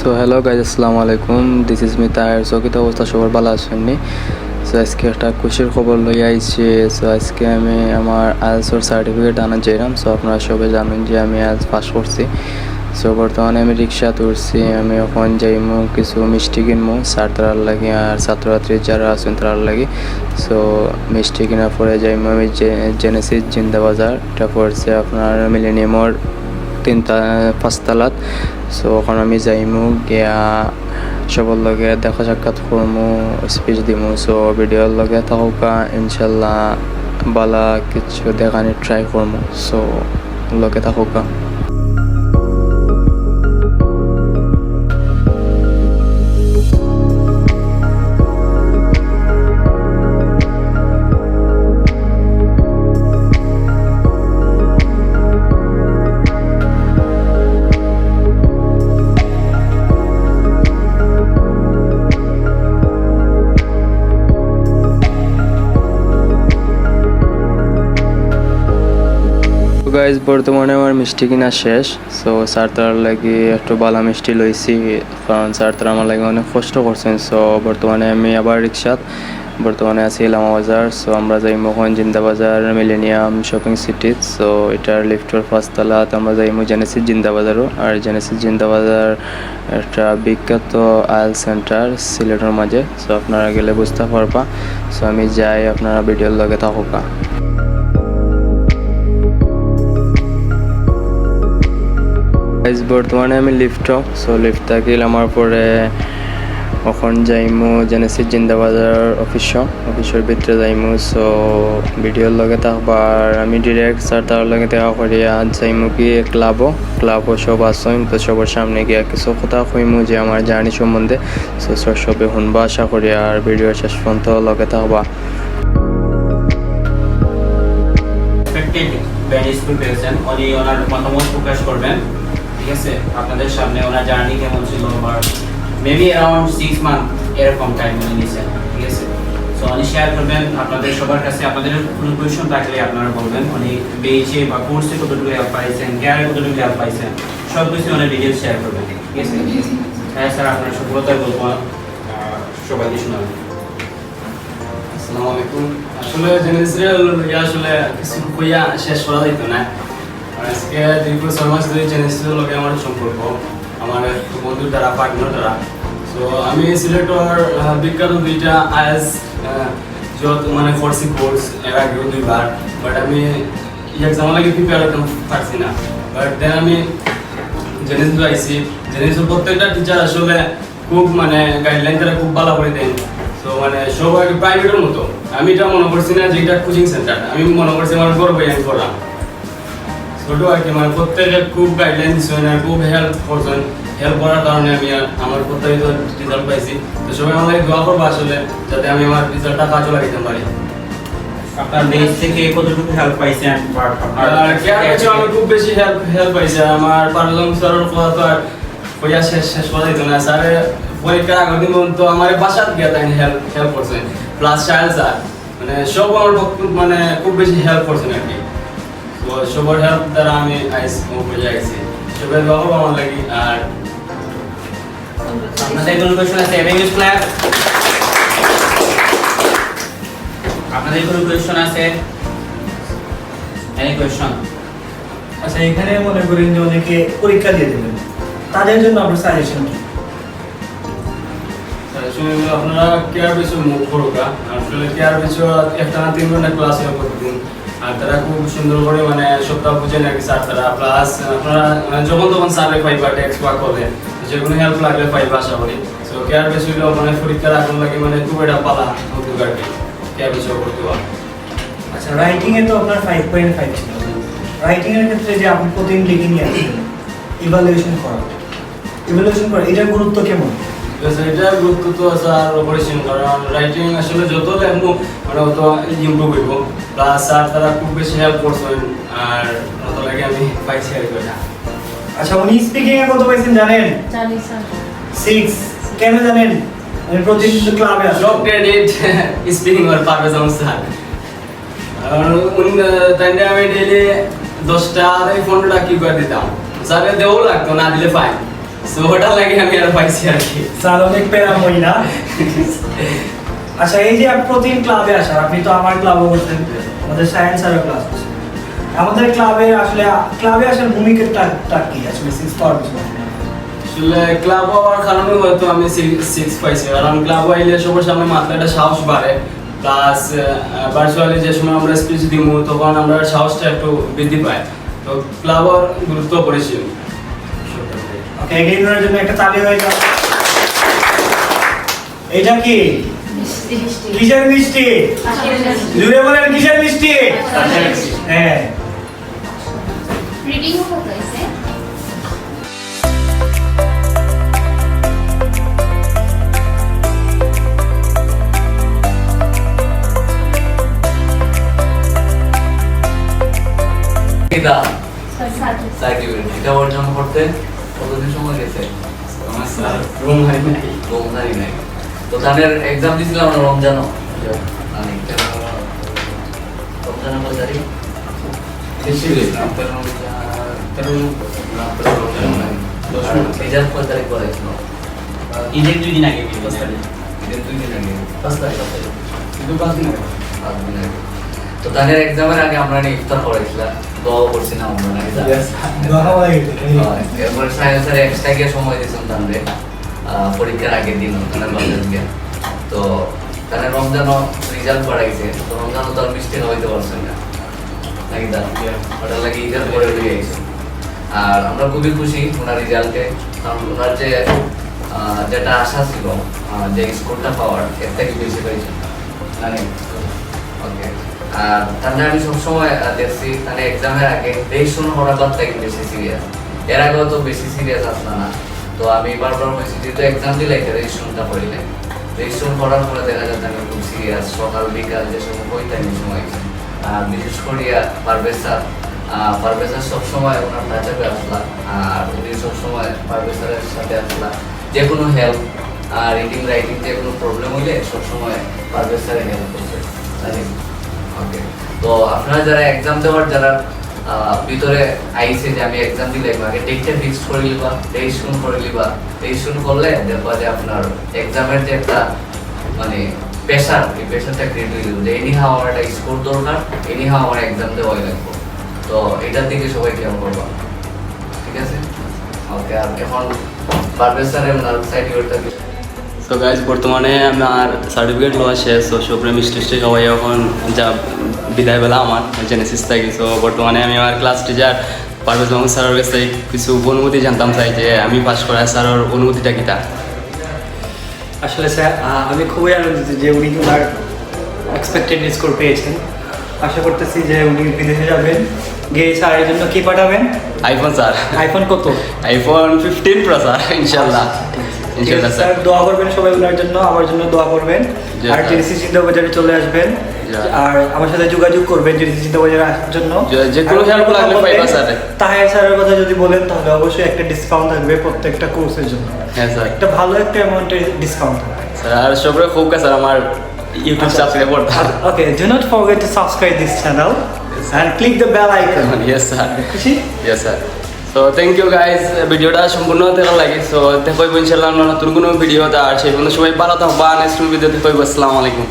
So hello guys আসসালামু আলাইকুম this is me Taher চকিত অবস্থা? সবার ভালো আছেননি সো আজকে একটা খুশির খবর লই আইছি। সো আজকে আমি আমার আইএলসোর সার্টিফিকেট আনা যাইলাম সো আপনারা সবাই জানেন যে আমি আজ পাস করছি। সো বর্তমানে আমি রিক্সা তুলছি আমি এখন যাইমু, কিছু মিষ্টি কিনবো স্যার তারার লাগে আর ছাত্রছাত্রী যারা আছেন তারার লাগে। সো মিষ্টি কেনার পরে যাইমু আমি জেনেসিস জিন্দা বাজার এটা পড়ছে আপনার মিলেনিয়ামর তিনটা, পাঁচতলাত। সো এখন আমি যাইমু গিয়া সবর লগে দেখা সাক্ষাৎ করমু স্পিচ দিমু। সো ভিডিওর লগে থাকুকা, ইনশাল্লাহ বালা কিছু দেখানি ট্রাই করমু। সো লগে থাকুকা। গাইজ বর্তমানে আমার মিষ্টি কিনা শেষ। সো স্যার তার লাগি একটু বালা মিষ্টি লইছি। কারণ স্যার তারা আমার লাগে অনেক কষ্ট করছেন। সো বর্তমানে আমি আবার রিক্সাত। বর্তমানে আছি লামা বাজার সো আমরা যাই মোহন জিন্দা বাজার মিলেনিয়াম শপিং সিটি সো এটার লিফটের পাঁচতলাত আমরা যাইমু জেনেসিস জিন্দা বাজারও আর জেনেসিস জিন্দা বাজার একটা বিখ্যাত আয়াল সেন্টার সিলেটের মাঝে। সো আপনারা গেলে বুঝতে পারবা। সো আমি যাই, আপনারা ভিডিওর লগে থাকুকা। গাইজ বর্তমানে আমি লিফট সো লিফ্ট থাকিল আমার পরে এখন যাইমু জেনেসিস জিন্দাবাজার অফিস অফিসের ভিতরে যাইমু সো ভিডিওর লগে থাকবার আমি ডিরেক্ট স্যার তার লগে দেখা করিয়া যাইমু কি ক্লাবও ক্লাবও সব আসইন তো সবার সামনে গিয়া কিছু কথা কইমু যে আমার জার্নি সম্বন্ধে। সো সব সবে শুনবা, আশা করি আর ভিডিও শেষ পর্যন্ত লগে থাকবা ব্যান্ড স্কুল পেয়েছেন উনি ওনার মতামত প্রকাশ করবেন। ঠিক আছে? আপনাদের সামনে ওনার জার্নি কেমন ছিল? বা মেবি অ্যারাউন্ড সিক্স মান্থ এরকম টাইম উনি নিয়েছেন, ঠিক আছে? সো উনি শেয়ার করবেন আপনাদের সবার কাছে, আপনাদের কোনো কোয়েশন থাকলে আপনারা বলবেন। উনি বেইচে বা কোর্সে কতটুকু হেল্প পাইছেন কেয়ারে কতটুকু হেল্প পাইছেন, সব কিছু উনি ডিটেলস শেয়ার করবেন, ঠিক আছে? হ্যাঁ স্যার, আপনার সফলতার গল্প সবাইকে শোনাবেন। আসসালামু আলাইকুম। আসলে ইয়া আসলে কিছু কইয়া শেষ করা যাইতো না। আজকে দীর্ঘ ছয় মাস ধরে আমার সম্পর্ক। আমার বন্ধুর দ্বারা পার্টনার দ্বারা সো আমি বিখ্যাত দুইটা আইএস যত মানে কোর্স এর আগেও দুইবার। বাট আমি এক্সাম লাগে প্রিপেয়ার পারছি না। বাট দেন আমি আইসি প্রত্যেকটা টিচার আসলে খুব মানে গাইডলাইন তারা খুব ভালো করে দেন। তো মানে সবাই প্রাইভেটের মতো। আমি এটা মনে করছি না যে এটা কোচিং সেন্টার আমি মনে করছি আমার গর্ব আমি করলাম ছোট আর কি মানে প্রত্যেকে খুব গাইডলাইন দিচ্ছেন আর খুব হেল্প করছেন। হেল্প করার কারণে আমি আমার প্রত্যাশিত রেজাল্ট পাইছি। তো সবাই আমাকে দোয়া করব আসলে যাতে আমি আমার রেজাল্টটা কাজও লাগাইতে পারি। আপনার বেস থেকে কতটুকু হেল্প পাইছেন? আর কেয়ার আমি খুব বেশি হেল্প হেল্প পাইছি। আমার পারজন স্যারের কথা তো আর কইয়া শেষ শেষ করা যেত না। স্যারে পরীক্ষার আগের দিন পর্যন্ত আমার বাসাত গিয়ে তাই হেল্প হেল্প করছেন প্লাস স্যার মানে সব আমার মানে খুব বেশি হেল্প করছেন আর কি। সবার হেল্প দ্বারা আমি আইস আমার লাগি আর আপনাদের কোনো কোয়েশ্চন আছে? এভিনিউজ আপনাদের কোনো কোয়েশ্চন আছে? এনি কোয়েশ্চন আচ্ছা এখানে মনে করেন যে অনেকে পরীক্ষা দিয়ে দেবেন। তাদের জন্য আপনার সাজেশন কি? আপনারা কেয়ার বেশি মুখ করুকা আসলে কেয়ার বেশি একটা না তিন ঘণ্টা ক্লাস হয় প্রতিদিন আর তারা খুব সুন্দর করে মানে সপ্তাহ বুঝেন আর কি স্যার তারা। প্লাস আপনারা যখন তখন স্যারে পাইবা টেক্সট বা কলে যে কোনো হেল্প লাগলে পাইবা আশা করি। তো কেয়ার বেশি হলেও মানে পরীক্ষার আগুন লাগে মানে খুব এটা পালা হতো আর কেয়ার বেশি করতে হয় আচ্ছা রাইটিং এ তো আপনার ফাইভ পয়েন্ট ফাইভ ছিল। রাইটিং এর ক্ষেত্রে যে আপনি প্রতিদিন লিখে নিয়ে আসছেন ইভালুয়েশন করা। ইভালুয়েশন করা, এটার গুরুত্ব কেমন? এটার গুরুত্ব তো স্যার অপারেশন কারণ রাইটিং আসলে যত লেখবো মানে অত ইমপ্রুভ হইব। প্লাস স্যার তারা খুব বেশি হেল্প করছেন আর অত লাগে আমি পাইছি আর ওটা। আচ্ছা উনি স্পিকিং এ কত পাইছেন জানেন? জানি স্যার। কেন জানেন? আমি প্রতিদিন তো ক্লাবে সব ক্রেডিট স্পিকিং আর পারভেজ আহমদ স্যার। আর উনি তাই আমি ডেইলি দশটা পনেরোটা কি করে দিতাম। স্যারের দেও লাগতো না দিলে ফাইন সো ওটা লাগে আমি আর পাইছি আর কি। স্যার অনেক প্যারাময় না? আচ্ছা এই যে আপনি প্রতিদিন ক্লাবে আসেন আপনি তো আমার ক্লাবও করতেন আমাদের সায়েন্স আর ক্লাস আমাদের ক্লাবে আসলে ক্লাবে আসার ভূমিকাটা কি? আসলে সিক্স পাওয়ার আসলে ক্লাব হওয়ার কারণে হয়তো আমি সিক্স পাইছি। কারণ ক্লাব আইলে সবার সামনে একটা সাহস বাড়ে। প্লাস ভার্চুয়ালি যে সময় আমরা স্পিচ দিব তখন আমরা সাহসটা একটু বৃদ্ধি পায়। তো ক্লাবর গুরুত্ব পড়েছি ওকে জন্য একটা তালি হয়ে যাও এটা কি? কিসের মিষ্টি? জুড়ে বলেন কিসের মিষ্টি? হ্যাঁ। এটা। সার্টিফিকেট এটা অর্জন করতে। রমজানই নাই তো তাদের এক্সাম দিয়েছিলাম আমরা রমজানও মানে রমজান কত তারিখ তারিখ ঈদের দুই দিন আগে বিল ঈদের দুই দিন আগে। পাঁচ তারিখ। পাঁচ তারিখ পাঁচ দিন আগে। তো তাদের এক্সামের আগে আমরা ইফতার করেছিলাম দোয়া করছি না আমরা নাকি গেছে। এরপর সায়েন্সের এক্সট্রা গিয়ে সময় দিয়েছেন তাহলে। পরীক্ষার আগের দিন লন্ডন গিয়ে তো তাহলে রমজানও রেজাল্ট বাড়াইছে তো রমজানও তো আর মিষ্টি হইতে পারছেন না। নাকি দা ওটা লাগে ঈদের পরে হয়ে গেছে। আর আমরা খুবই খুশি ওনার রেজাল্টে কারণ ওনার যে যেটা আশা ছিল যে স্কোরটা পাওয়ার এর থেকে বেশি জানেন? ওকে তাহলে আমি সবসময় দেখছি তাহলে এক্সামের আগে রেজিস্ট্রেশন করার বাদ বেশি সিরিয়াস এর আগেও তো বেশি সিরিয়াস আসলো না। তো আমি বারবার বলছি যেহেতু এক্সাম দিলে রেজিস্ট্রেশনটা করিলে রেজিস্ট্রেশন করার পরে দেখা যাচ্ছে আমি খুব সিরিয়াস সকাল, বিকাল যে সময় বই টাইমের সময়। আর বিশেষ করিয়া পারভেজ স্যার পারভেজ স্যার সবসময় ওনার টাচাপে আসলাম আর উনি সবসময় পারভেজ স্যারের সাথে আসলাম যে কোনো হেল্প রিডিং রাইটিং যে কোনো প্রবলেম হইলে সবসময় পারভেজ হেল্প করছে। ওকে তো আপনারা যারা এক্সাম দেওয়ার, যারা ভিতরে আইছে যে আমি এক্সাম দিলে আগে ডেটটা ফিক্স করে লিবা রেজিস্ট্রেশন করে লিবা রেজিস্ট্রেশন করলে দেখবা যে আপনার এক্সামের যে একটা মানে প্রেশার এই প্রেশারটা ক্রিয়েট হয়ে যাবে। যে এনি হাও আমার একটা স্কোর দরকার এনি হাও আমার এক্সাম দেওয়াই লাগবে। তো এটার দিকে সবাই খেয়াল করবা। ঠিক আছে? ওকে, আর এখন পারভেজ স্যারের ওনার সার্টিফিকেটটা সো গাইজ বর্তমানে আমার সার্টিফিকেট লওয়া শেষ তো সবরে মিষ্টি খাওয়াই এখন যা বিদায় বেলা আমার জেনেসিস থাকি। সো বর্তমানে আমি আমার ক্লাস টিচার পারভেজ মাহমুদ স্যারের কাছ কিছু অনুমতি জানতাম চাই যে আমি পাস করা স্যারের অনুমতিটা কিটা। আসলে স্যার আমি খুবই আনন্দিত যে উনি ওনার এক্সপেক্টেড স্কোর পেয়েছেন। আশা করতেছি যে উনি বিদেশে যাবেন গিয়ে স্যার স্যারের জন্য কি পাঠাবেন? IPhone sir. আইফোন কত? আইফোন ফিফটিন প্রো স্যার ইনশাল্লাহ। স্যার দোয়া করবেন সবাই ওনার জন্য আমার জন্য দোয়া করবেন। আর। জেনেসি চিন্তা বাজারে চলে আসবেন। আর আমার সাথে যোগাযোগ করবেন জেনেসি চিন্তা বাজারে আসার জন্য। যে- কোনো আর লাগলে পাইবা স্যারে। তাহের স্যারের কথা যদি বলেন তাহলে অবশ্যই একটা ডিসকাউন্ট থাকবে প্রত্যেকটা কোর্সের জন্য। হ্যাঁ স্যার। একটা ভালো একটা অ্যামাউন্টের ডিসকাউন্ট থাকবে। স্যার আর সবরে খুব স্যার আমার ইউটিউব সাবস্ক্রাইব করতাম Okay, do not forget to subscribe this channel and click the bell icon. Sir খুশি? Yes sir so thank you guys ভিডিওটা সম্পূর্ণ দেখা লাগে। সো দেখো ইনশাল্লাহ নতুন কোনো ভিডিও আর সেই সবাই ভালো থাকবা। নেক্সট ভিডিও দেখো আসসালামু আলাইকুম।